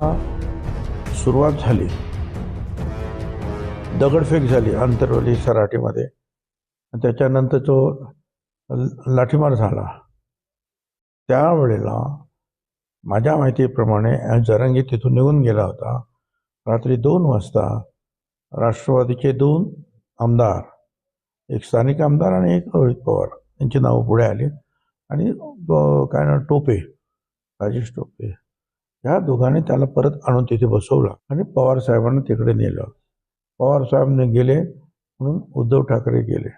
हा सुरुवात झाली. दगडफेक झाली आंतरवली सराटीमध्ये. त्याच्यानंतर तो लाठीमार झाला. त्यावेळेला माझ्या माहितीप्रमाणे जरंगी तिथून निघून गेला होता. रात्री दोन वाजता राष्ट्रवादीचे दोन आमदार एक स्थानिक आमदार आणि एक रोहित पवार यांची नावं पुढे आली. आणि काय ना टोपे राजेश टोपे. ह्या दोघांनी त्याला परत आणून तिथे बसवलं आणि पवार साहेबांना तिकडे नेलं. पवार साहेबांनी गेले म्हणून उद्धव ठाकरे गेले.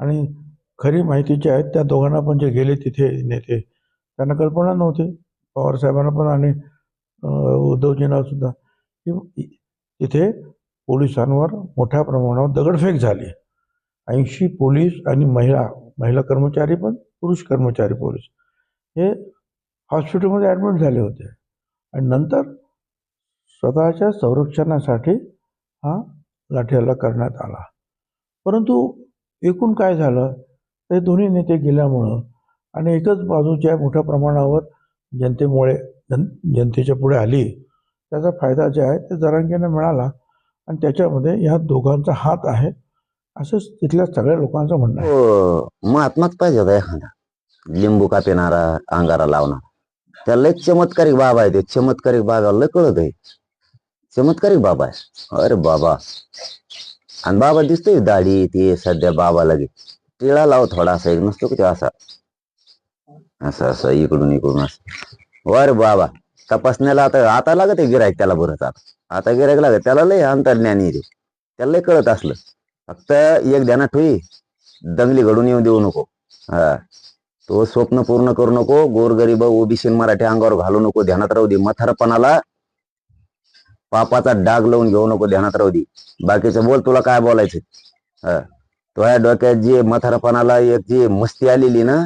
आणि खरी माहिती जी आहे त्या दोघांना पण जे गेले तिथे नेते त्यांना कल्पना नव्हती. पवार साहेबांना पण आणि उद्धवजींना सुद्धा. की तिथे पोलिसांवर मोठ्या प्रमाणावर दगडफेक झाली. ऐंशी पोलीस आणि महिला महिला कर्मचारी पण पुरुष कर्मचारी पोलीस. हे हॉस्पिटलमध्ये ॲडमिट झाले होते. आणि नंतर स्वतःच्या संरक्षणासाठी हा लाठी करण्यात आला. परंतु एकूण काय झालं? ते दोन्ही नेते गेल्यामुळं आणि एकच बाजू ज्या मोठ्या प्रमाणावर जनतेमुळे जन जनतेच्या पुढे आली. त्याचा फायदा जे आहे ते जरांगीने मिळाला आणि त्याच्यामध्ये ह्या दोघांचा हात आहे असं तिथल्या सगळ्या लोकांचं म्हणणं आहे. हो, महात्माच पाहिजे होता एखादा. लिंबू का पिणारा अंगारा लावणारा. त्याला एक चमत्कारिक बाबा आहे ते चमत्कारिक बाबाला लय कळत आहे. चमत्कारिक बाबा आहे. अरे बाबा. आणि बाबा दिसतोय दाढी ते सध्या बाबा लगे. टिळा लाव थोडासा एक नसतो का ते असा? असं असं इकडून इकडून असं. वर बाबा. तपासण्याला आता आता लागत आहे गिरायक त्याला बरंच आता. आता गिरायक लागत त्याला लय अंतर्ज्ञानी रे त्याला लय कळत असलं. फक्त एक ध्यानात ठोई दंगली घडून येऊ देऊ नको. हा. तो स्वप्न पूर्ण करू नको गोरगरीब ओबीसी मराठी अंगावर घालू नको ध्यानात राहू दे. मथारपणाला पापाचा डाग लावून घेऊ नको ध्यानात राहू दे. बाकीचं बोल तुला काय बोलायचं तुझ्या डोक्यात जी मथारपणाला एक जी मस्ती आलेली ना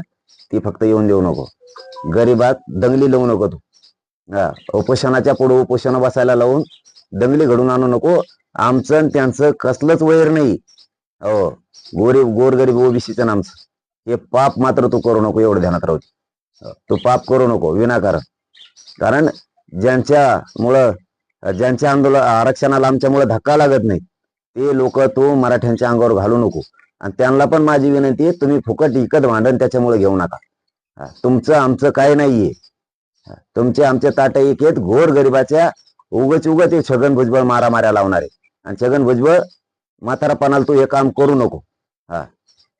ती फक्त येऊन देऊ नको. गरीबात दंगली लावू नको तू. हा. उपोषणाच्या पुढे उपोषण बसायला लावून दंगली घडून आणू नको. आमचं आणि त्यांचं कसलंच वैर नाही. हो. गोरी गोरगरीब ओबीसीचं आमचं. हे पाप मात्र तू करू नको एवढं ध्यानात राहू तू पाप करू नको विनाकारण. कारण ज्यांच्यामुळं ज्यांच्या आंदोलन आरक्षणाला आमच्यामुळे धक्का लागत नाही ते लोक तू मराठ्यांच्या अंगावर घालू नको. आणि त्यांना पण माझी विनंती आहे तुम्ही फुकट इकत भांडण त्याच्यामुळे घेऊ नका. हा, तुमचं आमचं काय नाहीये. तुमचे आमचे ताट एक आहेत घोर गरिबाच्या उगच उगच ते छगन भुजबळ मारामाऱ्या लावणारे. आणि छगन भुजबळ म्हातारापणाला तू हे काम करू नको. हा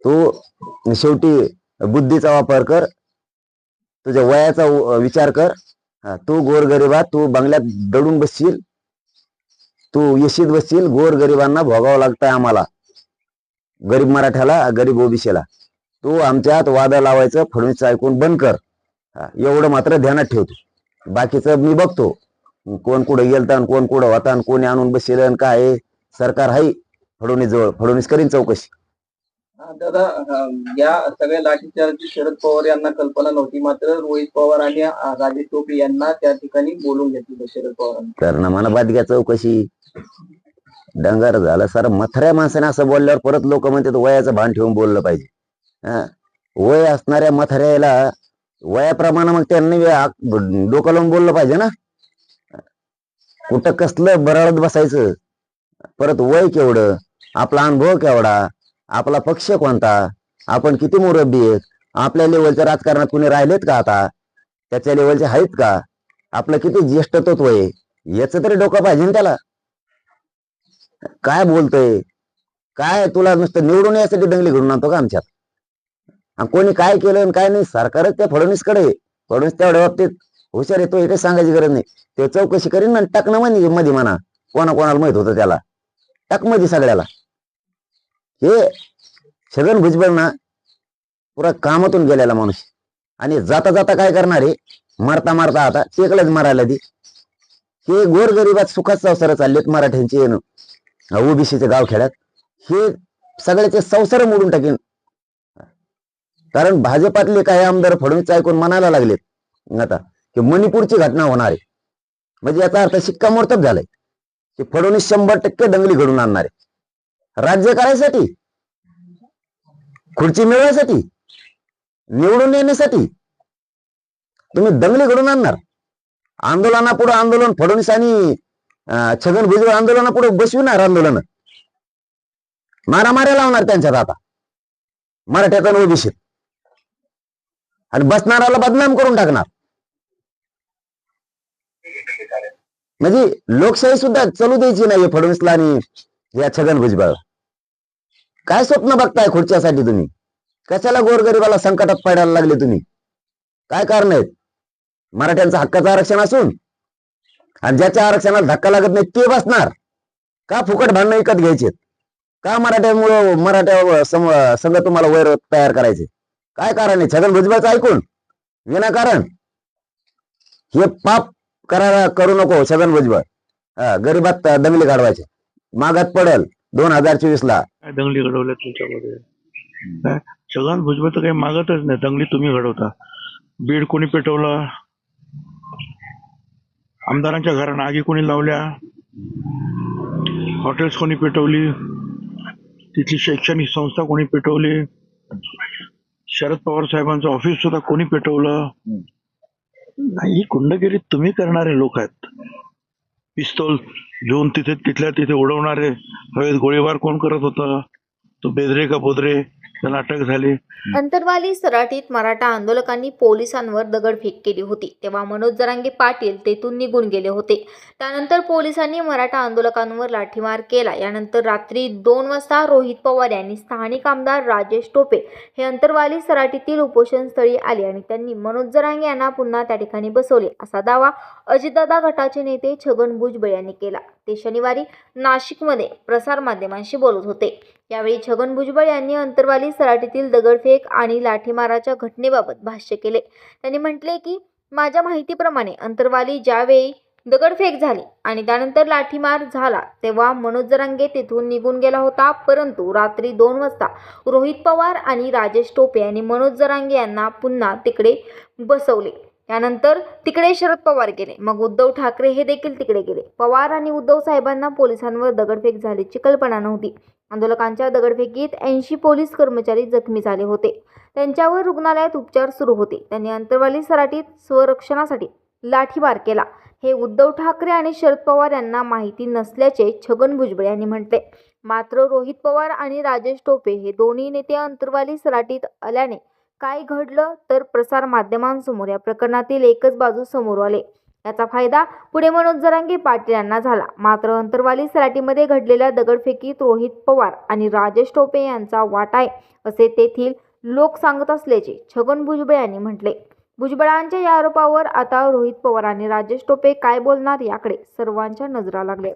तू शेवटी बुद्धीचा वापर कर. तुझ्या वयाचा विचार कर. तू गोरगरिबा तू बंगल्यात दडून बसशील. तू येशीत बसशील. गोरगरिबांना भोगावं लागतंय आम्हाला. गरीब मराठ्याला गरीब ओबीसीला. तू आमच्यात वादा लावायचं फडणवीस ऐकून बंद कर. एवढं मात्र ध्यानात ठेवतो बाकीचं मी बघतो. कोण कुठं गेलता कोण कुठं होता आणि कोणी आणून बसेल आणि काय सरकार आहे फडणवीस जवळ फडणवीस करीन चौकशी. दादा या सगळ्या लाठीचार्जची शरद पवार यांना कल्पना नव्हती मात्र रोहित पवार आणि अं, राजेश टोपे यांना त्या ठिकाणी बोलून घेतलं शरद पवारांनी. कारण मला बाद घ्या चौकशी. डंगर झालं सर मथऱ्या माणसाने असं बोलल्यावर परत लोक म्हणतात वयाचं भान ठेवून बोललं पाहिजे. हा. वय असणाऱ्या मथऱ्याला वयाप्रमाणे मग त्यांनी डोकं लावून बोललं पाहिजे ना. कुठं कसलं बराळत बसायचं परत वय केवढं आपला अनुभव केवढा आपला पक्ष कोणता? आपण किती मुरब्बी आहेत? आपल्या लेवलच्या राजकारणात कुणी राहिलेत का आता? त्याच्या लेवलचे आहेत का? आपलं किती ज्येष्ठत्व आहे? याच तरी डोकं पाहिजे ना त्याला. काय बोलतोय? काय तुला नुसतं निवडून यासाठी दंगली घडून आणतो का आमच्यात? आणि कोणी काय केलं आणि काय नाही सरकारच त्या फडणवीसकडे फडणवीस तेवढ्या बाबतीत हुशार येतो हे काही सांगायची गरज नाही. ते चौकशी करीन ना टाकणं मध्ये मध्ये म्हणा. कोणाकोणाला माहीत होतं त्याला. टाकमध्ये सगळ्याला. हे छगन भुजबळ ना पुरा कामातून गेलेला माणूस आणि जाता जाता काय करणार आहे? मारता मारता आता टेकलंच मारायला ती. हे गोरगरिबात सुखात संसार चाललेत मराठ्यांचे येणं. ओबीसीचे गाव खेड्यात. हे सगळ्याचे संसार मोडून टाकेन. कारण भाजपातले काही आमदार फडणवीस ऐकून म्हणायला लागलेत. आता की मणिपूरची घटना होणार आहे. म्हणजे याचा अर्थ शिक्कामोर्तब झालाय. की फडणवीस शंभर टक्के दंगली घडून आणणार आहे. राज्य करायसाठी खुर्ची मिळवण्यासाठी निवडून येण्यासाठी तुम्ही दंगली घडून आणणार. आंदोलनापुढे आंदोलन फडणवीस आणि छगन भुजबळ आंदोलनापुढे बसविणार आंदोलन. मारामाऱ्या लावणार त्यांच्यात आता. मराठ्यातून ओबीसीत. आणि बसणाराला बदनाम करून टाकणार. म्हणजे लोकशाही सुद्धा चालू द्यायची नाही फडणवीसला आणि या छगन भुजबळ. काय स्वप्न बघताय खुर्च्यासाठी तुम्ही? कशाला गोरगरिबाला संकटात पडायला लागले तुम्ही? काय कारण आहेत? मराठ्यांचं हक्काचं आरक्षण असून आणि ज्याच्या आरक्षणाला धक्का लागत नाही ते बसणार. का फुकट भांडणं विकत घ्यायचे? का मराठ्यामुळं मराठ्या संघ तुम्हाला वैर तयार करायचे? काय कारण आहे? छगन भुजबळचं ऐकून. विनाकारण हे पाप करा करू नको छगन भुजबळ. गरिबात दंगली काढवायचे मागात पडेल दोन हजार चोवीस ला. काय दंगली घडवल्या तुमच्यामध्ये? काय? छगन भुजबळ तर काही मागतच नाही. दंगली तुम्ही घडवता. बीड कोणी पेटवलं? आमदारांच्या घरांना आगी कोणी लावल्या? हॉटेल्स कोणी पेटवली? तिथली शैक्षणिक संस्था कोणी पेटवली? शरद पवार साहेबांचं ऑफिस सुद्धा कोणी पेटवलं? नाही ही गुंडगिरी तुम्ही करणारे लोक आहेत. पिस्तोल घेऊन तिथे तिथल्या तिथे उडवणारे हवेत गोळीबार कोण करत होतं? तो बेदरे का बोदरे? त्याला अटक झाली. अंतरवाली सराटीत मराठा आंदोलकांनी पोलिसांवर दगडफेक केली होती. तेव्हा मनोज जरांगे पाटील तेथून निघून गेले होते. त्यानंतर पोलिसांनी मराठा आंदोलकांवर लाठीमार केला. यानंतर रात्री दोन वाजता रोहित पवार यांनी स्थानिक आमदार राजेश टोपे हे अंतरवाली सराटीतील उपोषणस्थळी आले आणि त्यांनी मनोज जरांगे यांना पुन्हा त्या ठिकाणी बसवले. असा दावा अजितदादा गटाचे नेते छगन भुजबळ यांनी केला. ते शनिवारी नाशिकमध्ये प्रसारमाध्यमांशी बोलत होते. यावेळी छगन भुजबळ यांनी अंतरवाली सराटीतील दगडफेक आणि लाठीमाराच्या घटनेबाबत भाष्य केले. त्यांनी म्हटले की माझ्या माहितीप्रमाणे अंतरवाली ज्यावेळी दगडफेक झाली आणि त्यानंतर लाठीमार झाला तेव्हा मनोज जरांगे तेथून निघून गेला होता. परंतु रात्री दोन वाजता रोहित पवार आणि राजेश टोपे यांनी मनोज जरांगे यांना पुन्हा तिकडे बसवले. त्यानंतर तिकडे शरद पवार गेले. मग उद्धव ठाकरे हे देखील तिकडे गेले. पवार आणि उद्धव साहेबांना पोलिसांवर दगडफेक झाल्याची कल्पना नव्हती. आंदोलकांच्या दगडफेकीत ऐंशी पोलीस कर्मचारी जखमी झाले होते. त्यांच्यावर रुग्णालयात उपचार सुरू होते. त्यांनी अंतरवाली सराटीत स्वरक्षणासाठी लाठीमार केला. हे उद्धव ठाकरे आणि शरद पवार यांना माहिती नसल्याचे छगन भुजबळ यांनी म्हटले. मात्र रोहित पवार आणि राजेश टोपे हे दोन्ही नेते अंतरवाली सराटीत आल्याने काय घडलं तर प्रसार माध्यमांसमोर या प्रकरणातील एकच बाजू समोर आले. याचा फायदा पुढे मनोज जरांगे पाटील यांना झाला. मात्र अंतरवाली सराटीमध्ये घडलेल्या दगडफेकीत रोहित पवार आणि राजेश टोपे यांचा वाटा आहे असे तेथील लोक सांगत असल्याचे छगन भुजबळ यांनी म्हटले. भुजबळांच्या या आरोपावर आता रोहित पवार आणि राजेश टोपे काय बोलणार याकडे सर्वांच्या नजरा लागल्या.